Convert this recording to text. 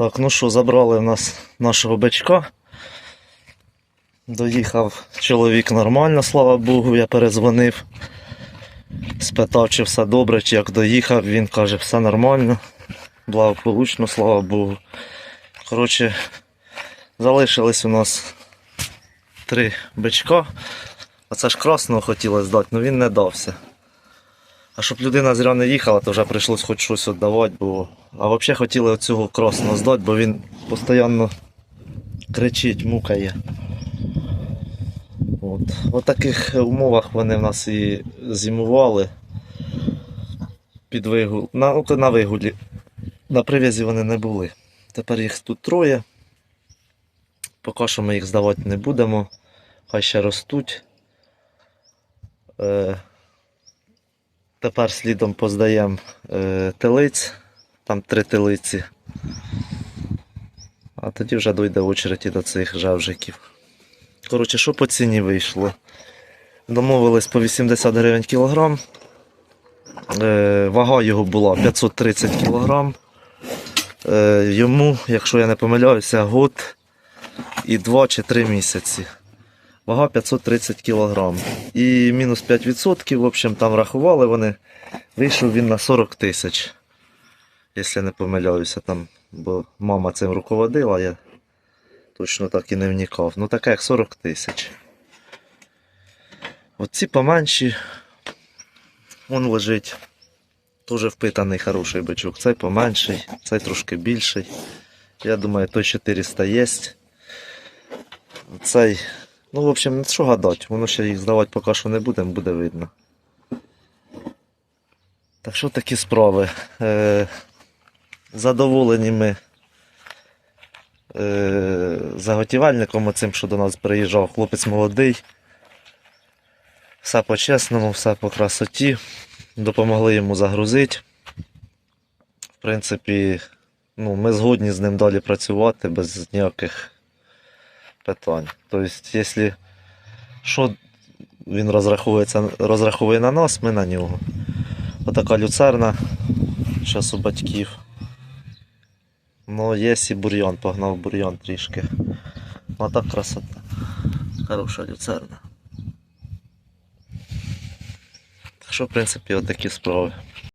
Так, ну що, забрали в нас нашого бичка. Доїхав чоловік нормально, слава Богу, я перезвонив. Спитав, чи все добре, чи як доїхав. Він каже, все нормально, благополучно, слава Богу. Коротше, залишились у нас три бичка. А це ж красного хотілося здати, але він не дався. А щоб людина зря не їхала, то вже прийшлось хоч щось віддавати, бо. А взагалі хотіли оцього красного здати, бо він постійно кричить, мукає. От. В таких умовах вони в нас і зимували під вигул. На, от на вигулі. На прив'язі вони не були. Тепер їх тут троє. Поки що ми їх здавати не будемо. Хай ще ростуть. Е, тепер слідом поздаємо е, телиць. Там три телиці. А тоді вже дойде очередь і до цих жевжиків. Коротше, що по ціні вийшло? Домовились по 80 гривень кілограм. Е, вага його була 530 кілограм. Е, йому, якщо я не помиляюся, год і 2 чи 3 місяці. Вага 530 кілограм. І мінус 5%, в общем, там рахували вони. Вийшов він на 40 тисяч. Якщо не помиляюся, там, бо мама цим руководила, я точно так і не вникав. Ну таке як 40 тисяч. Оці поменші. Вон лежить. Дуже впитаний хороший бичок. Цей поменший, цей трошки більший. Я думаю, той 400 є. Цей. Ну, в общем, що гадати, воно ще їх здавати поки що не будемо, буде видно. Так що такі справи. Е, задоволені ми е, заготівельником оцим, що до нас приїжджав. Хлопець молодий. Все по-чесному, все по красоті. Допомогли йому загрузити. В принципі, ну, ми згодні з ним далі працювати без ніяких питань. Тобто, якщо що він розраховується, розраховує на нас, ми на нього. Отака люцерна, зараз у батьків. Ну, є і бур'ян, погнав бур'ян трішки. А так красота. Хороша люцерна. Так що, в принципі, отакі справи.